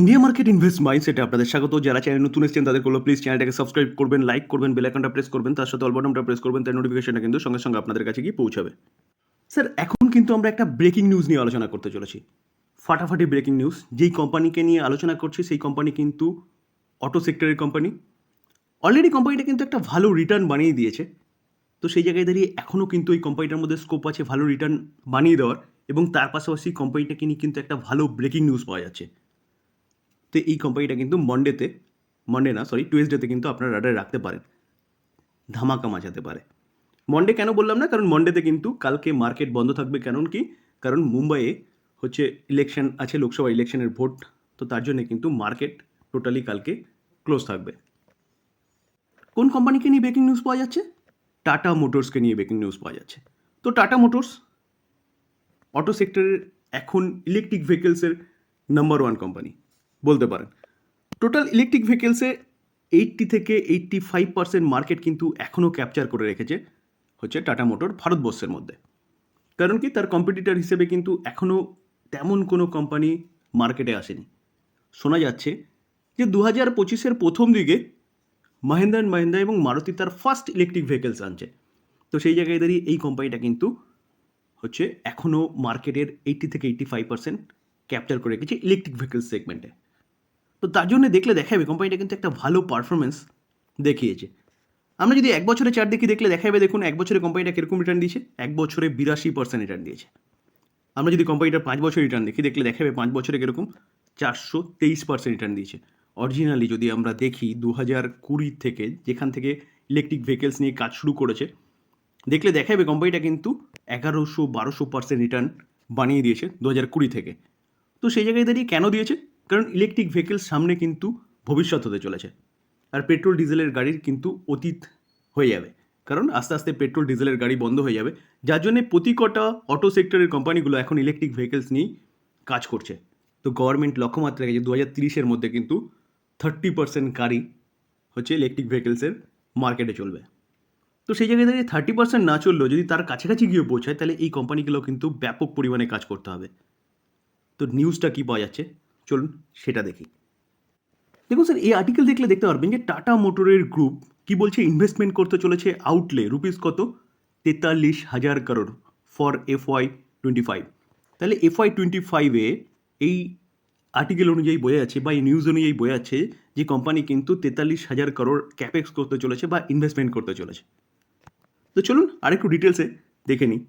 India market invest মাইন্ডসেটে আপনাদের স্বাগত। যারা চ্যানেল নতুন এসেছেন তাদের করল প্লিজ চ্যানেলটাকে সাবস্ক্রাইব করবেন লাইক করবেন বেল আইকনটা প্রেস করবেন, তার সাথে অলবটনটা প্রেস করবেন তার নোটিফিকেশনটা কিন্তু সঙ্গে সঙ্গে আপনাদের কাছে গিয়ে পৌঁছাবে। স্যার এখন কিন্তু আমরা একটা ব্রেকিং নিউজ নিয়ে আলোচনা করতে চলেছি। ফাটাফাটি ব্রেকিং নিউজ যেই কোম্পানিকে নিয়ে আলোচনা করছি, সেই কোম্পানি কিন্তু অটো সেক্টরের কোম্পানি অলরেডি কোম্পানিটা কিন্তু একটা ভালো রিটার্ন বানিয়ে দিয়েছে। তো সেই জায়গায় দাঁড়িয়ে এখনও কিন্তু এই কোম্পানিটার মধ্যে স্কোপ আছে ভালো রিটার্ন বানিয়ে দেওয়ার এবং তার পাশাপাশি কোম্পানিটাকে নিয়ে কিন্তু একটা ভালো ব্রেকিং নিউজ পাওয়া যাচ্ছে। তো এই কোম্পানিটা কিন্তু মন্ডেতে মন্ডে না সরি টুয়েসডেতে কিন্তু আপনারা রাডারে রাখতে পারেন। ধামাকা মাচাতে পারে। মন্ডে কেন বললাম না? কারণ মন্ডেতে কিন্তু কালকে মার্কেট বন্ধ থাকবে। কারণ কি? কারণ মুম্বাইয়ে হচ্ছে ইলেকশন আছে লোকসভা ইলেকশনের ভোট তো তার জন্য কিন্তু মার্কেট টোটালি কালকে ক্লোজ থাকবে। কোন কোম্পানিকে নিয়ে ব্রেকিং নিউজ পাওয়া যাচ্ছে? টাটা মোটরসকে নিয়ে ব্রেকিং নিউজ পাওয়া যাচ্ছে। তো টাটা মোটরস অটো সেক্টরের এখন ইলেকট্রিক ভেহিকেলসের নাম্বার ওয়ান কোম্পানি বলতে পারেন। টোটাল ইলেকট্রিক ভেহিকেলসে এইটটি থেকে এইটটি ফাইভ পার্সেন্ট মার্কেট কিন্তু এখনও ক্যাপচার করে রেখেছে হচ্ছে টাটা মোটর ভারতবর্ষের মধ্যে। কারণ কি? তার কম্পিটিটার হিসেবে কিন্তু এখনও তেমন কোনো কোম্পানি মার্কেটে আসেনি। শোনা যাচ্ছে যে দু হাজার পঁচিশের প্রথম দিকে মাহিন্দ্রা অ্যান্ড মাহিন্দ্রা এবং মারুতি তার ফার্স্ট ইলেকট্রিক ভেহিকেলস আনছে। তো সেই জায়গায় দাঁড়িয়ে এই কোম্পানিটা কিন্তু হচ্ছে এখনও মার্কেটের এইটটি থেকে এইটটি ফাইভ পার্সেন্ট ক্যাপচার করে রেখেছে ইলেকট্রিক ভেহিকেলস সেগমেন্টে তো তার জন্য দেখলে দেখাবে, কোম্পানিটা কিন্তু একটা ভালো পারফরমেন্স দেখিয়েছে। আমরা যদি এক বছরে চার দেখি, দেখলে দেখাবে, দেখুন এক বছরে কোম্পানিটা কীরকম রিটার্ন দিয়েছে? এক বছরে বিরাশি পার্সেন্ট রিটার্ন দিয়েছে। আমরা যদি কোম্পানিটার পাঁচ বছর রিটার্ন দেখি, দেখলে দেখাবে পাঁচ বছরে কীরকম? চারশো তেইশ পার্সেন্ট রিটার্ন দিয়েছে। অরিজিনালি যদি আমরা দেখি দু হাজার কুড়ি থেকে যেখান থেকে ইলেকট্রিক ভেহিকেলস নিয়ে কাজ শুরু করেছে, দেখলে দেখাবে কোম্পানিটা কিন্তু এগারোশো বারোশো পার্সেন্ট রিটার্ন বানিয়ে দিয়েছে দু হাজার কুড়ি থেকে। তো সেই জায়গায় দাঁড়িয়ে কেন দিয়েছে? কারণ ইলেকট্রিক ভেহিকেলস সামনে কিন্তু ভবিষ্যৎ হতে চলেছে। আর পেট্রোল ডিজেলের গাড়ির কিন্তু অতীত হয়ে যাবে। কারণ আস্তে আস্তে পেট্রোল ডিজেলের গাড়ি বন্ধ হয়ে যাবে। যার জন্য প্রতি কটা অটো সেক্টরের কোম্পানিগুলো এখন ইলেকট্রিক ভেহিকেলস নিয়েই কাজ করছে। তো গভর্নমেন্ট লক্ষ্যমাত্রা রেখেছে দু হাজার তিরিশের মধ্যে কিন্তু থার্টি পার্সেন্ট গাড়ি হচ্ছে ইলেকট্রিক ভেহিকেলসের মার্কেটে চলবে। তো সেই জায়গায় দাঁড়িয়ে থার্টি পার্সেন্ট না চললেও যদি তার কাছাকাছি গিয়ে পৌঁছায়, তাহলে এই কোম্পানিগুলো কিন্তু ব্যাপক পরিমাণে কাজ করতে হবে। তো নিউজটা কী পাওয়া যাচ্ছে? চলুন সেটা দেখি। দেখুন স্যার, এই আর্টিকেল দেখলে দেখতে পারবেন যে টাটা মোটরের গ্রুপ কি বলছে? ইনভেস্টমেন্ট করতে চলেছে আউটলে রুপিস কত? তেতাল্লিশ হাজার crore for F Y twenty five তাহলে এফ ওয়াই টোয়েন্টি ফাইভে এই আর্টিকেল অনুযায়ী বোঝা যাচ্ছে বা এই নিউজ অনুযায়ী বোঝা যাচ্ছে যে কোম্পানি কিন্তু তেতাল্লিশ হাজার করোড় ক্যাপেক্স করতে চলেছে বা ইনভেস্টমেন্ট করতে চলেছে। তো চলুন আরেকটু ডিটেলসে দেখে নিই।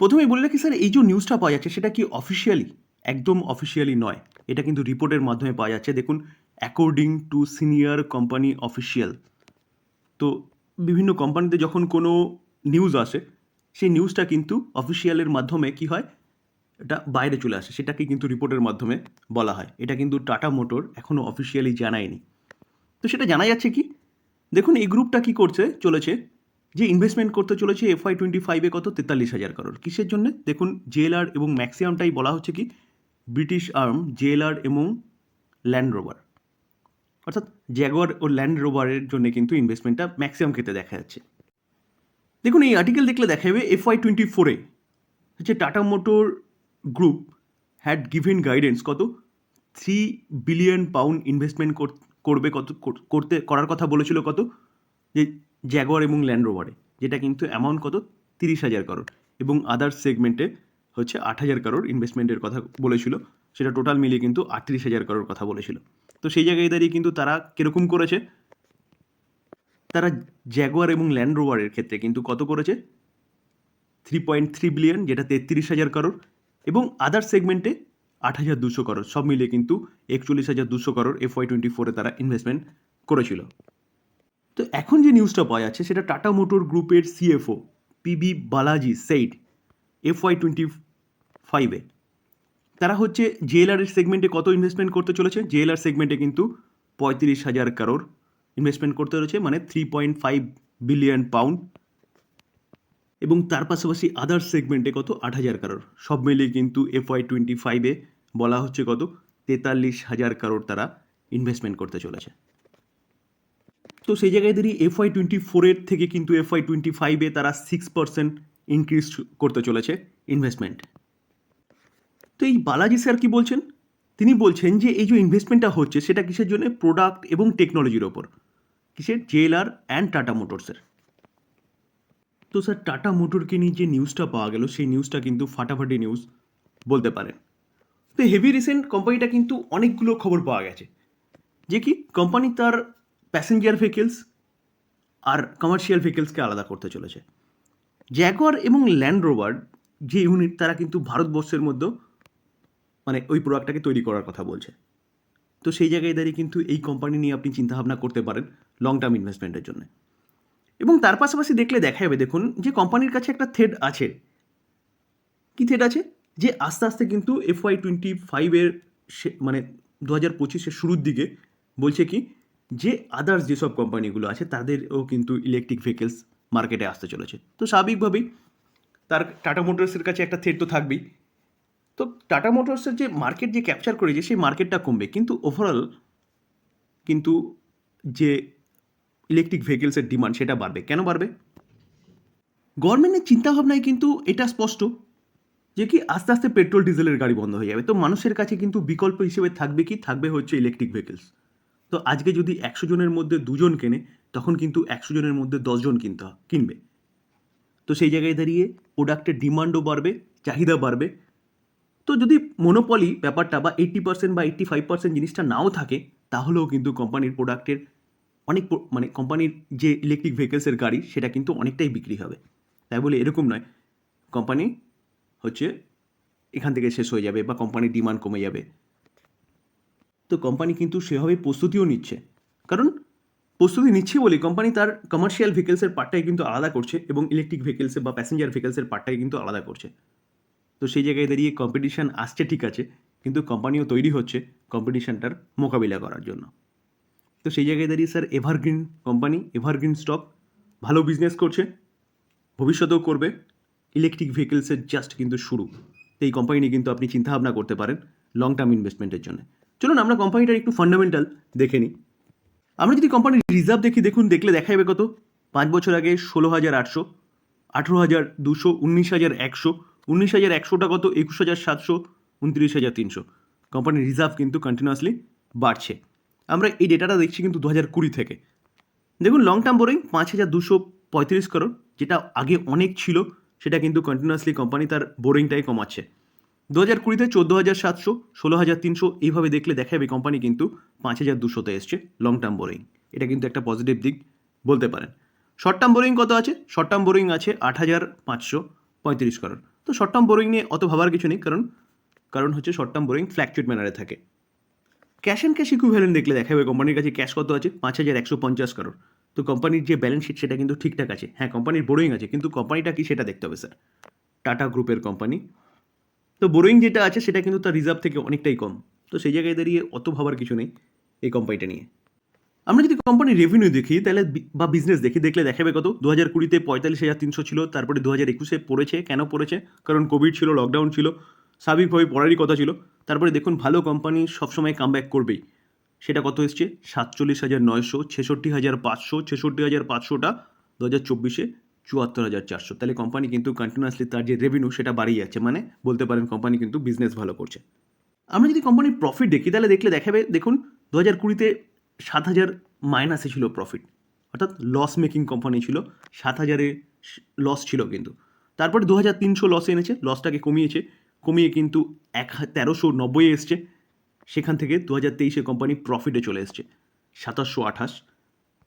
প্রথমেই বললে কি স্যার, এই যে নিউজটা পাওয়া যাচ্ছে সেটা কি অফিসিয়ালি একদম অফিসিয়ালি নয়। এটা কিন্তু রিপোর্টের মাধ্যমে পাওয়া যাচ্ছে। দেখুন according to senior company official তো বিভিন্ন কোম্পানিতে যখন কোনো নিউজ আসে, সেই নিউজটা কিন্তু অফিসিয়ালের মাধ্যমে কি হয়? এটা বাইরে চলে আসে। সেটাকে কিন্তু রিপোর্টের মাধ্যমে বলা হয়। এটা কিন্তু টাটা মোটর এখনও অফিসিয়ালি জানায়নি। তো সেটা জানা যাচ্ছে কি? দেখুন, এই গ্রুপটা কি করছে? চলেছে। যে ইনভেস্টমেন্ট করতে চলেছে এফআই টোয়েন্টি ফাইভে কত? তেতাল্লিশ হাজার করোড় কিসের জন্য? দেখুন জেএলআর এবং ম্যাক্সিমামটাই বলা হচ্ছে কি? ব্রিটিশ আর্ম জেএলআর এবং ল্যান্ড রোভার। অর্থাৎ জ্যাগোয়ার ও ল্যান্ড রোভারের জন্য কিন্তু ইনভেস্টমেন্টটা ম্যাক্সিমাম ক্ষেত্রে দেখা যাচ্ছে। দেখুন, এই আর্টিকেল দেখলে দেখা যাবে এফআই টোয়েন্টি ফোরে হচ্ছে Tata motor group had given guidance কত? থ্রি বিলিয়ন পাউন্ড ইনভেস্টমেন্ট করবে কত করতে, করার কথা বলেছিল কত? যে জ্যাগোয়ার এবং ল্যান্ড রোভারে, যেটা কিন্তু অ্যামাউন্ট কত? তিরিশ হাজার করোড় এবং আদার্স সেগমেন্টে হচ্ছে আট হাজার কারোর ইনভেস্টমেন্টের কথা বলেছিল। সেটা টোটাল মিলিয়ে কিন্তু আটত্রিশ হাজার কারোর কথা বলেছিল। তো সেই জায়গায় দাঁড়িয়ে কিন্তু তারা কীরকম করেছে? তারা জ্যাগোয়ার এবং ল্যান্ড রোভারের ক্ষেত্রে কিন্তু কত করেছে? থ্রি পয়েন্ট থ্রি বিলিয়ন যেটা তেত্রিশ হাজার করোড় এবং আদার সেগমেন্টে আট হাজার দুশো করোড় সব মিলিয়ে কিন্তু একচল্লিশ হাজার দুশো করোড় এফ ওয়াই টোয়েন্টি ফোরে তারা ইনভেস্টমেন্ট করেছিল। তো এখন যে নিউজটা পাওয়া যাচ্ছে, সেটা টাটা মোটর গ্রুপের CFO PB Balaji said F Y twenty ফাইভে তারা হচ্ছে জেএলআর এর সেগমেন্টে কত ইনভেস্টমেন্ট করতে চলেছে? জেএলআর সেগমেন্টে কিন্তু পঁয়ত্রিশ হাজার কারোর ইনভেস্টমেন্ট করতে চলেছে মানে three point five billion pound এবং তার পাশাপাশি আদার সেগমেন্টে কত? আট হাজার কারোর সব মিলিয়ে কিন্তু এফ ওয়াই টোয়েন্টি ফাইভে বলা হচ্ছে কত? তেতাল্লিশ হাজার কারোর তারা ইনভেস্টমেন্ট করতে চলেছে। তো সেই জায়গায় দাঁড়িয়ে এফ ওয়াই টোয়েন্টি ফোরের থেকে কিন্তু এফ ওয়াই টোয়েন্টি ফাইভে তারা সিক্স পার্সেন্ট ইনক্রিজ করতে চলেছে ইনভেস্টমেন্ট তো এই বালাজি স্যার কি বলছেন? তিনি বলছেন যে এই যে ইনভেস্টমেন্টটা হচ্ছে, সেটা কিসের জন্য? প্রোডাক্ট এবং টেকনোলজির ওপর। কিসের? জেএলআর অ্যান্ড টাটা মোটরসের তো স্যার টাটা মোটরকে নিয়ে যে নিউজটা পাওয়া গেল, সেই নিউজটা কিন্তু ফাটাফাটি নিউজ বলতে পারেন। তো হেভি রিসেন্ট কোম্পানিটা কিন্তু অনেকগুলো খবর পাওয়া গেছে। যে কি? কোম্পানি তার প্যাসেঞ্জার ভেহিকেলস আর কমার্শিয়াল ভেহিকেলসকে আলাদা করতে চলেছে। জ্যাগওয়ার এবং ল্যান্ড রোভার যে ইউনিট তারা কিন্তু ভারতবর্ষের মধ্যে মানে ওই প্রোডাক্টটাকে তৈরি করার কথা বলছে। তো সেই জায়গায় দাঁড়িয়ে কিন্তু এই কোম্পানি নিয়ে আপনি চিন্তাভাবনা করতে পারেন লং টার্ম ইনভেস্টমেন্টের জন্য। এবং তার পাশাপাশি দেখলে দেখা যাবে, দেখুন যে কোম্পানির কাছে একটা থ্রেড আছে। কি থ্রেড আছে? যে আস্তে আস্তে কিন্তু এফওয়াই টোয়েন্টি ফাইভের সে মানে দু হাজার পঁচিশের শুরুর দিকে বলছে কি, যে আদার্স যেসব কোম্পানিগুলো আছে, তাদেরও কিন্তু ইলেকট্রিক ভেহিকেলস মার্কেটে আসতে চলেছে। তো স্বাভাবিকভাবেই তার টাটা মোটরসের কাছে একটা থ্রেড তো থাকবেই। তো টাটা মোটরসের যে মার্কেট যে ক্যাপচার করেছে, সেই মার্কেটটা কমবে। কিন্তু ওভারঅল কিন্তু যে ইলেকট্রিক ভেহিকেলসের ডিমান্ড সেটা বাড়বে। কেন বাড়বে? গভর্নমেন্টের চিন্তাভাবনায় কিন্তু এটা স্পষ্ট যে কি আস্তে আস্তে পেট্রোল ডিজেলের গাড়ি বন্ধ হয়ে যাবে। তো মানুষের কাছে কিন্তু বিকল্প হিসেবে থাকবে কি? থাকবে হচ্ছে ইলেকট্রিক ভেহিকেলস তো আজকে যদি একশো জনের মধ্যে দুজন কেনে, তখন কিন্তু একশো জনের মধ্যে দশজন কিনতে কিনবে। তো সেই জায়গায় দাঁড়িয়ে প্রোডাক্টের ডিমান্ডও বাড়বে, চাহিদা বাড়বে। তো যদি মনোপলি ব্যাপারটা বা এইট্টি পার্সেন্ট বা এইট্টি ফাইভ পার্সেন্ট জিনিসটা নাও থাকে, তাহলেও কিন্তু কোম্পানির প্রোডাক্টের অনেক মানে কোম্পানির যে ইলেকট্রিক ভেহিকেলসের গাড়ি, সেটা কিন্তু অনেকটাই বিক্রি হবে। তাই বলে এরকম নয়। কোম্পানি হচ্ছে এখান থেকে শেষ হয়ে যাবে বা কোম্পানির ডিমান্ড কমে যাবে। তো কোম্পানি কিন্তু সেভাবে প্রস্তুতিও নিচ্ছে। কারণ প্রস্তুতি নিচ্ছে বলে কোম্পানি তার কমার্শিয়াল ভেহিকেলসের পার্টটাই কিন্তু আলাদা করছে এবং ইলেকট্রিক ভেহিকেলসের বা প্যাসেঞ্জার ভেহিকেলসের পার্টটাই কিন্তু আলাদা করছে। তো সেই জায়গায় দাঁড়িয়ে কম্পিটিশান আসছে ঠিক আছে, কিন্তু কোম্পানিও তৈরি হচ্ছে কম্পিটিশানটার মোকাবিলা করার জন্য। তো সেই জায়গায় দাঁড়িয়ে sir evergreen company evergreen stock ভালো বিজনেস করছে, ভবিষ্যতেও করবে ইলেকট্রিক ভেহিকেলসের জাস্ট কিন্তু শুরু। তো এই কোম্পানি নিয়ে কিন্তু আপনি চিন্তাভাবনা করতে পারেন লং টার্ম ইনভেস্টমেন্টের জন্য। চলুন আমরা কোম্পানিটার একটু ফান্ডামেন্টাল দেখে নিই। আমরা যদি কোম্পানির রিজার্ভ দেখি, দেখুন, দেখলে দেখা যাবে কত? পাঁচ বছর আগে ষোলো হাজার আটশো, আঠেরো হাজার দুশো, উনিশ হাজার একশো উনিশ হাজার একশোটা কত? একুশ হাজার সাতশো, উনত্রিশ হাজার তিনশো। কোম্পানির রিজার্ভ কিন্তু কন্টিনিউয়াসলি বাড়ছে। আমরা এই ডেটাটা দেখছি কিন্তু দু হাজার কুড়ি থেকে। দেখুন লং টার্ম বোরিং পাঁচ হাজার দুশো পঁয়ত্রিশ করোড় যেটা আগে অনেক ছিল, সেটা কিন্তু কন্টিনিউয়াসলি কোম্পানি তার বোরিংটাই কমাচ্ছে। দু হাজার কুড়িতে চোদ্দ হাজার সাতশো, ষোলো হাজার তিনশো, এইভাবে দেখলে দেখা যাবে কোম্পানি কিন্তু পাঁচ হাজার দুশোতে এসছে লং টার্ম বোরিং এটা কিন্তু একটা পজিটিভ দিক বলতে পারেন। শর্ট টার্ম বোরিং কত আছে? শর্ট টার্ম বোরিং আছে আট হাজার পাঁচশো পঁয়ত্রিশ করোড় তো শর্ট টার্ম বোরিং নিয়ে অত ভাবার কিছু নেই, কারণ কারণ হচ্ছে শর্ট টার্ম বোরিং ফ্ল্যাকচুয়েট ম্যানারে থাকে। ক্যাশ অ্যান্ড ক্যাশ ইকুইভ্যালেন্ট দেখলে দেখা যাবে কোম্পানির কাছে ক্যাশ কত আছে? পাঁচ হাজার একশো পঞ্চাশ করোড় তো কোম্পানির যে ব্যালেন্স শিট সেটা কিন্তু ঠিকঠাক আছে। হ্যাঁ কোম্পানির বোরোইং আছে, কিন্তু কোম্পানিটা কি সেটা দেখতে হবে স্যার টাটা গ্রুপের কোম্পানি তো বোরোইং যেটা আছে, সেটা কিন্তু তার রিজার্ভ থেকে অনেকটাই কম। তো সেই জায়গায় দাঁড়িয়ে অত ভাবার কিছু নেই এই কোম্পানিটা নিয়ে। আমরা যদি কোম্পানির রেভিনিউ দেখি, তাহলে বা বিজনেস দেখি, দেখলে দেখাবে কত? দু হাজার কুড়িতে পঁয়তাল্লিশ হাজার তিনশো ছিল, তারপরে দু হাজার একুশে পড়েছে। কেন পড়েছে? কারণ কোভিড ছিল লকডাউন ছিল স্বাভাবিকভাবে পড়ারই কথা ছিল। তারপরে দেখুন, ভালো কোম্পানি সবসময় কাম ব্যাক করবেই। সেটা কত এসছে? সাতচল্লিশ হাজার নয়শো, ছেষট্টি হাজার পাঁচশো, ছেষট্টি হাজার পাঁচশোটা দু হাজার চব্বিশে চুয়াত্তর হাজার চারশো। তাহলে কোম্পানি কিন্তু কন্টিনিউয়াসলি তার যে রেভিনিউ সেটা বাড়িয়ে যাচ্ছে। মানে বলতে পারেন কোম্পানি কিন্তু বিজনেস ভালো করছে। আমরা যদি কোম্পানির প্রফিট দেখি, তাহলে দেখলে দেখাবে, দেখুন দু হাজার কুড়িতে সাত হাজার মাইনাসে ছিল প্রফিট অর্থাৎ লস মেকিং কোম্পানি ছিল, সাত হাজারে লস ছিল কিন্তু। তারপরে দু হাজার তিনশো লসে এনেছে লসটাকে কমিয়েছে। কমিয়ে কিন্তু এক তেরোশো নব্বই এসছে। সেখান থেকে দু হাজার তেইশে কোম্পানি প্রফিটে চলে এসছে। সাতাশশো আঠাশ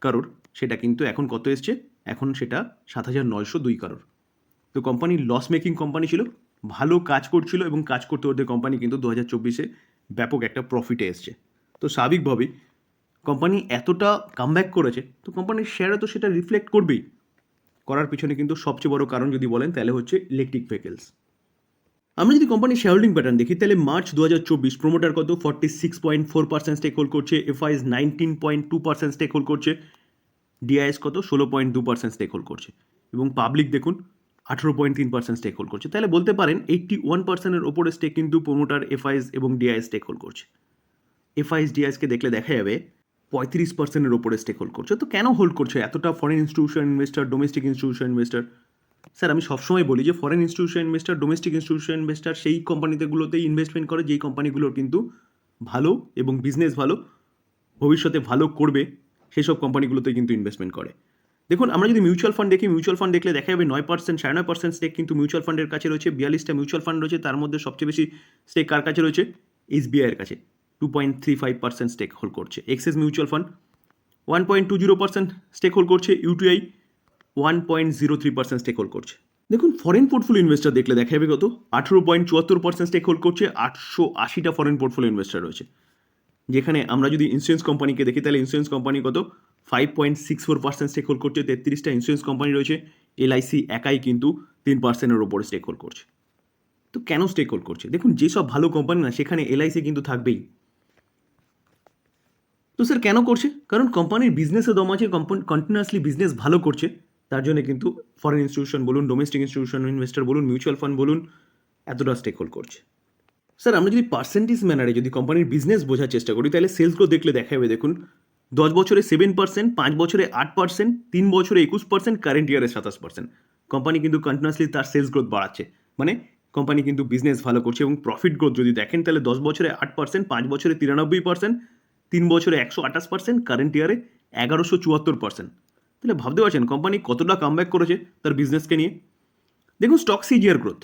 কারোর সেটা কিন্তু এখন কত এসছে? এখন সেটা সাত হাজার নয়শো দুই কারোর তো কোম্পানি লস মেকিং কোম্পানি ছিল, ভালো কাজ করছিল এবং কাজ করতে করতে কোম্পানি কিন্তু দু হাজার চব্বিশে ব্যাপক একটা প্রফিটে এসছে। তো স্বাভাবিকভাবেই কোম্পানি এতটা কামব্যাক করেছে, তো কোম্পানির শেয়ারে তো সেটা রিফ্লেক্ট করবেই। করার পিছনে কিন্তু সবচেয়ে বড় কারণ যদি বলেন, তাহলে হচ্ছে ইলেকট্রিক ভেহিকেলস আমরা যদি কোম্পানির শেয়ার হোল্ডিং প্যাটার্ন দেখি, তাহলে মার্চ দু হাজার চব্বিশ প্রোমোটার কত? Forty six point four percent stake hold করছে FIs nineteen point two percent stake hold করছে ডিআইএস কত? ষোলো পয়েন্ট দু পার্সেন্ট স্টেক হোল্ড করছে। এবং পাবলিক দেখুন, আঠেরো পয়েন্ট তিন পার্সেন্ট স্টেক হোল্ড করছে। তাহলে বলতে পারেন এইট্টি ওয়ান পার্সেন্টের ওপরে স্টেক কিন্তু প্রোমোটার এফআইএস এবং ডিআইএস স্টেক হোল্ড করছে। এফআইএস ডিআইএসকে দেখলে দেখা যাবে পঁয়ত্রিশ পার্সেন্টের ওপরে স্টেক হোল্ড করছে। তো কেন হোল্ড করছে? এতটা foreign institution investor domestic institution investor sir, আমি সবসময় বলি যে foreign institution investor domestic institution investor সেই কোম্পানিতেগুলোতেই ইনভেস্টমেন্ট করে, যেই কোম্পানিগুলোর কিন্তু ভালো এবং বিজনেস ভালো, ভবিষ্যতে ভালো করবে, সেসব কোম্পানিগুলোতে কিন্তু ইনভেস্টমেন্ট করে। দেখুন, আমরা যদি মিউচুয়াল ফান্ড দেখি মিউচুয়াল ফান্ড দেখলে দেখা যাবে নয় পার্সেন্ট সাড়ে নয় পার্সেন্ট স্টেক কিন্তু মিউচুয়াল ফান্ডের কাছে রয়েছে, বিয়াল্লিশটা মিউচুয়াল ফান্ড রয়েছে, তার মধ্যে সবচেয়ে বেশি স্টেক কার কাছে রয়েছে? এসবিআইয়ের কাছে। Two point three five percent stake hold করছে। Axis mutual fund one point two zero percent stake hold করছে UTI one point zero three percent stake hold করছে। দেখুন ফরেন পোর্টফোলিও ইনভেস্টার দেখলে দেখা যাবে কত? আঠেরো পয়েন্ট চুয়াত্তর পার্সেন্ট স্টেক হোল্ড করছে। আটশো আশিটা ফরেন পোর্টফোলিও ইনভেস্টার রয়েছে। যেখানে আমরা যদি ইন্স্যুরেন্স কোম্পানিকে দেখি, তাহলে ইন্স্যুরেন্স কোম্পানি কত? Five point six four percent stake hold করছে। তেত্রিশটা ইন্স্যুরেন্স কোম্পানি রয়েছে। এলআইসি একাই কিন্তু তিন পার্সেন্টের ওপরে স্টেক হোল্ড করছে। তো কেন স্টেক হোল্ড করছে? দেখুন, যেসব ভালো কোম্পানি না, সেখানে এলআইসি কিন্তু থাকবেই। তো স্যার কেন করছে? কারণ কোম্পানির বিজনেসে দম আছে কন্টিনিউয়াসলি বিজনেস ভালো করছে। তার জন্য কিন্তু ফরেন ইনস্টিটিউশন বলুন ডোমেস্টিক ইনস্টিটিউশন ইনভেস্টার বলুন মিউচুয়াল ফান্ড বলুন, এতটা স্টেক হোল্ড করছে। স্যার, আমরা যদি পার্সেন্টেজ ম্যানারে যদি কোম্পানির বিজনেস বোঝার চেষ্টা করি, তাহলে সেলস গ্রোথ দেখলে দেখা যাবে দেখুন। দশ বছরে সেভেন পার্সেন্ট পাঁচ বছরে আট পার্সেন্ট তিন বছরে একুশ পার্সেন্ট কারেন্ট ইয়ারে সাতাশ পার্সেন্ট কোম্পানি কিন্তু কন্টিনিউয়াসলি তার সেলস গ্রোথ বাড়াচ্ছে। মানে কোম্পানি কিন্তু বিজনেস ভালো করছে এবং প্রফিট গ্রোথ যদি দেখেন, তাহলে দশ বছরে আট পার্সেন্ট পাঁচ বছরে তিরানব্বই পার্সেন্ট তিন বছরে একশো আঠাশ পার্সেন্ট কারেন্ট ইয়ারে এগারোশো চুয়াত্তর পার্সেন্ট তাহলে ভাবতে পারছেন কোম্পানি কতটা কামব্যাক করেছে তার বিজনেসকে নিয়ে? দেখুন স্টক সিজিয়ার গ্রোথ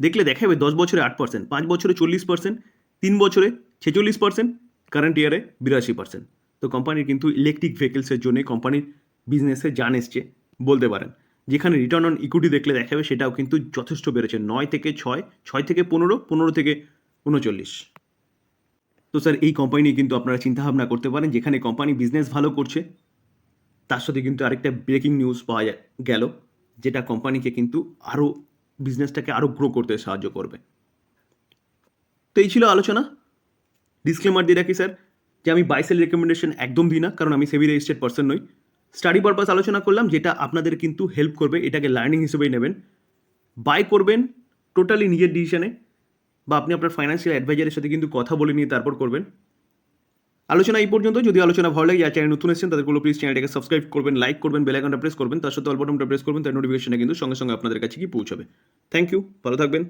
দেখলে দেখা যাবে দশ বছরে আট পার্সেন্ট পাঁচ বছরে চল্লিশ পার্সেন্ট তিন বছরে ছেচল্লিশ পার্সেন্ট কারেন্ট ইয়ারে বিরাশি পার্সেন্ট তো কোম্পানির কিন্তু ইলেকট্রিক ভেহিকেলসের জন্য কোম্পানির বিজনেসে জান এসছে বলতে পারেন। যেখানে রিটার্ন অন ইকুইটি দেখলে দেখা যাবে সেটাও কিন্তু যথেষ্ট বেড়েছে, নয় থেকে ছয় ছয় থেকে পনেরো পনেরো থেকে উনচল্লিশ। তো স্যার, এই কোম্পানি নিয়ে কিন্তু আপনারা চিন্তাভাবনা করতে পারেন, যেখানে কোম্পানি বিজনেস ভালো করছে, তার সাথে কিন্তু আরেকটা ব্রেকিং নিউজ পাওয়া গেল, যেটা কোম্পানিকে কিন্তু আরও বিজনেসটাকে আরও গ্রো করতে সাহায্য করবে। তো এই ছিল আলোচনা। ডিসক্লেমার দিয়ে রাখি স্যার, যে আমি বাইসেল রেকমেন্ডেশন একদম দিই না, কারণ আমি সেভি রেজিস্টার্ড পার্সন নই। স্টাডি পারপাস আলোচনা করলাম, যেটা আপনাদের কিন্তু হেল্প করবে, এটাকে লার্নিং হিসেবেই নেবেন। বাই করবেন টোটালি নিজের ডিসিশনে বা আপনি আপনার ফাইন্যান্সিয়াল অ্যাডভাইজারের সাথে কিন্তু কথা বলে নিয়ে তারপর করবেন। আলোচনা এই পর্যন্ত যদি আলোচনা ভালো লাগে চ্যানেল নতুন এসেছেন, তাদেরগুলো প্লিজ চ্যানেলটাকে সাবস্ক্রাইব করবেন লাইক করবেন বেলাইকনটা প্রেস করবেন, তার সাথে অল বাটনটা প্রেস করবেন, তার নোটিফিকেশনটা কিন্তু সঙ্গে সঙ্গে আপনাদের কাছে কি পৌঁছাবে। থ্যাংক ইউ ভালো থাকবেন।